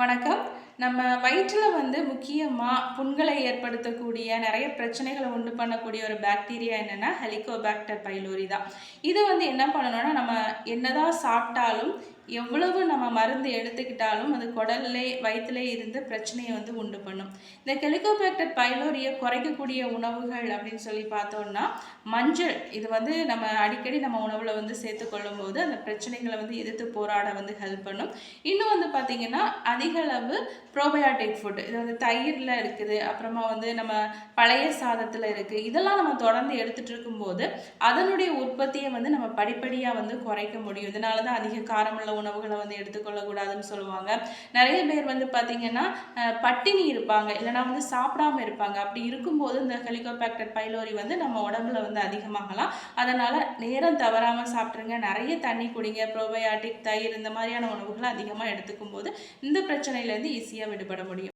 வணக்கம். நம்ம வயிற்றில் வந்து முக்கியமாக புண்களை ஏற்படுத்தக்கூடிய நிறைய பிரச்சனைகளை உண்டு பண்ணக்கூடிய ஒரு பாக்டீரியா என்னென்னா ஹெலிகோபாக்டர் பைலோரி தான். இதை வந்து என்ன பண்ணணும்னா நம்ம என்னதான் சாப்பிட்டாலும் எவ்வளவு நம்ம மருந்து எடுத்துக்கிட்டாலும் அது குடல்லே வயிற்றுலே இருந்த பிரச்சனையை வந்து உண்டு பண்ணும். இந்த கெலிகோபேக்டர் பைலோரியை குறைக்கக்கூடிய உணவுகள் அப்படின்னு சொல்லி பார்த்தோம்னா மஞ்சள் இது வந்து நம்ம அடிக்கடி நம்ம உணவில் வந்து சேர்த்துக்கொள்ளும் போது அந்த பிரச்சனைகளை வந்து எதிர்த்து போராட வந்து ஹெல்ப் பண்ணும். இன்னும் வந்து பார்த்திங்கன்னா அதிக அளவு ப்ரோபயாட்டிக் ஃபுட் இது வந்து தயிரில் இருக்குது அப்புறமா வந்து நம்ம பழைய சாதத்தில் இருக்குது இதெல்லாம் நம்ம தொடர்ந்து எடுத்துகிட்டு இருக்கும்போது அதனுடைய உற்பத்தியை வந்து நம்ம படிப்படியாக வந்து குறைக்க முடியும். இதனால தான் அதிக காரமுள்ள உணவுகளை வந்து எடுத்துக்கொள்ளக்கூடாதுன்னு சொல்லுவாங்க. நிறைய பேர் வந்து பார்த்திங்கன்னா பட்டினி இருப்பாங்க. இல்லைனா வந்து சாப்பிடாம இருப்பாங்க. அப்படி இருக்கும்போது இந்த ஹெலிகோபேக்டர் பைலோரி வந்து நம்ம உடம்புல வந்து அதிகமாகலாம். அதனால் நேரம் தவறாமல் சாப்பிட்ருங்க நிறைய தண்ணி குடிங்க. ப்ரோபயாட்டிக் தயிர் இந்த மாதிரியான உணவுகளை அதிகமாக எடுத்துக்கும் போது இந்த பிரச்சனையிலேருந்து ஈஸியாக விடுபட முடியும்.